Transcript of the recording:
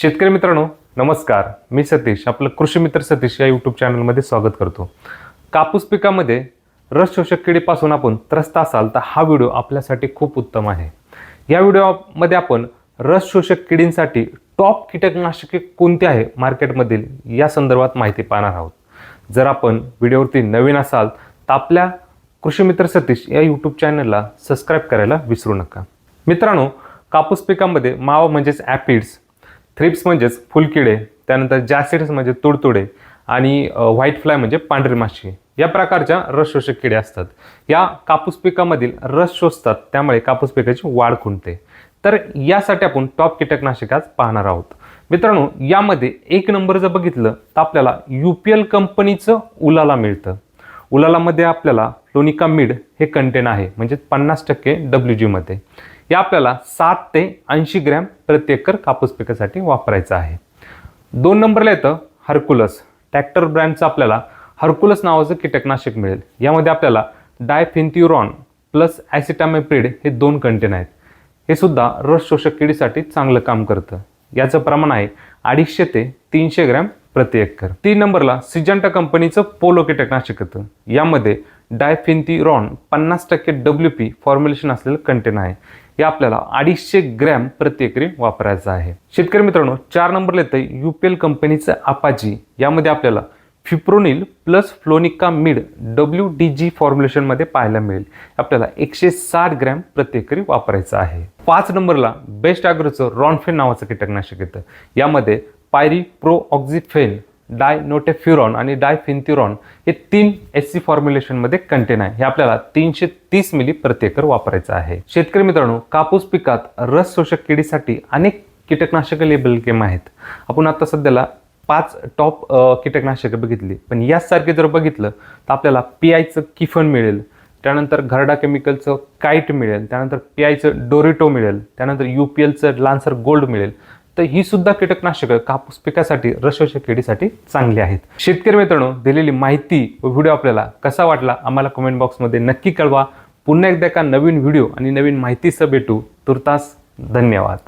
शेतकरी मित्रांनो नमस्कार. मी सतीश आपलं कृषी मित्र सतीश या यूट्यूब चॅनलमध्ये स्वागत करतो. कापूस पिकामध्ये रस शोषक किडीपासून आपण त्रस्त असाल तर हा व्हिडिओ आपल्यासाठी खूप उत्तम आहे. या व्हिडिओमध्ये आपण रस शोषक किडींसाठी टॉप कीटकनाशके कोणती आहे मार्केटमधील या संदर्भात माहिती पाहणार आहोत. जर आपण व्हिडिओवरती नवीन असाल तर आपल्या कृषी मित्र सतीश या यूट्यूब चॅनलला सबस्क्राईब करायला विसरू नका. मित्रांनो कापूस पिकामध्ये मावा म्हणजेच ॲपिड्स थ्रिप्स म्हणजेच फुलकिडे त्यानंतर जॅसिड्स म्हणजे तुडतुडे आणि व्हाईट फ्लाय म्हणजे पांढरी माशी. या प्रकारच्या रस शोषक किडे असतात. या कापूस पिकामधील रस शोषतात त्यामुळे कापूस पिकाची वाढ खुंटते. तर यासाठी आपण टॉप कीटकनाशक आज पाहणार आहोत. मित्रांनो यामध्ये एक नंबर जर बघितलं तर आपल्याला यू पी एल कंपनीचं उलाला मिळतं. उलालामध्ये आपल्याला लोनिका मिड हे कंटेन आहे म्हणजे पन्नास टक्के डब्ल्यू जीमध्ये हे आपल्याला सात ते ऐंशी ग्रॅम प्रति एकर कापूस पिकासाठी वापरायचं आहे. दोन नंबरला येतं हर्कुलस. ट्रॅक्टर ब्रँडचं आपल्याला हर्कुलस नावाचं कीटकनाशक मिळेल. यामध्ये आपल्याला डायफिंथ्युरॉन प्लस ॲसिटामेप्रिड हे दोन कंटेन आहेत. हे सुद्धा रस शोषक किडीसाठी चांगलं काम करतं. याचं प्रमाण आहे अडीचशे ते तीनशे ग्रॅम प्रति एकर. तीन नंबरला सिजंटा कंपनीचं पोलो कीटकनाशक येतं. यामध्ये डायफिन्थिरॉन पन्नास टक्के डब्ल्यू पी फॉर्म्युलेशन असलेलं कंटेन आहे. हे आपल्याला अडीचशे ग्रॅम प्रति एकरी वापरायचं आहे. शेतकरी मित्रांनो चार नंबरला येतं यू पी एल कंपनीचं अपाजी यामध्ये आपल्याला fipronil plus flonicamid W D G फॉर्म्युलेशनमध्ये पाहायला मिळेल. आपल्याला एकशे साठ ग्रॅम प्रत्येकरी वापरायचं आहे. पाच नंबरला बेस्ट ॲग्रोचं रॉनफेन नावाचं कीटकनाशक येतं. यामध्ये पायरी प्रो ऑक्झिफेन डाय नोटेफ्युरॉन आणि डायफिन्थ्युरॉन हे तीन एस सी फॉर्म्युलेशनमध्ये कंटेन आहे. हे आपल्याला तीनशे तीस मिली प्रत्येकर वापरायचं आहे. शेतकरी मित्रांनो कापूस पिकात रस शोषक किडीसाठी अनेक कीटकनाशकं लेबल केम आहेत. आपण आता सध्याला पाच टॉप कीटकनाशकं बघितली. पण याचसारखे जर बघितलं तर आपल्याला पी आयचं किफन मिळेल. त्यानंतर घरडा केमिकलचं काईट मिळेल. त्यानंतर पी आयचं डोरिटो मिळेल. त्यानंतर यू पी एलचं लान्सर गोल्ड मिळेल. तर ही सुद्धा कीटकनाशकं कापूस पिकासाठी रसवशक किडीसाठी चांगली आहेत. शेतकरी मित्रांनो दिलेली माहिती व व्हिडिओ आपल्याला कसा वाटला आम्हाला कमेंट बॉक्समध्ये नक्की कळवा. पुन्हा एकदा एका नवीन व्हिडिओ आणि नवीन माहितीसह भेटू. तुर्तास धन्यवाद.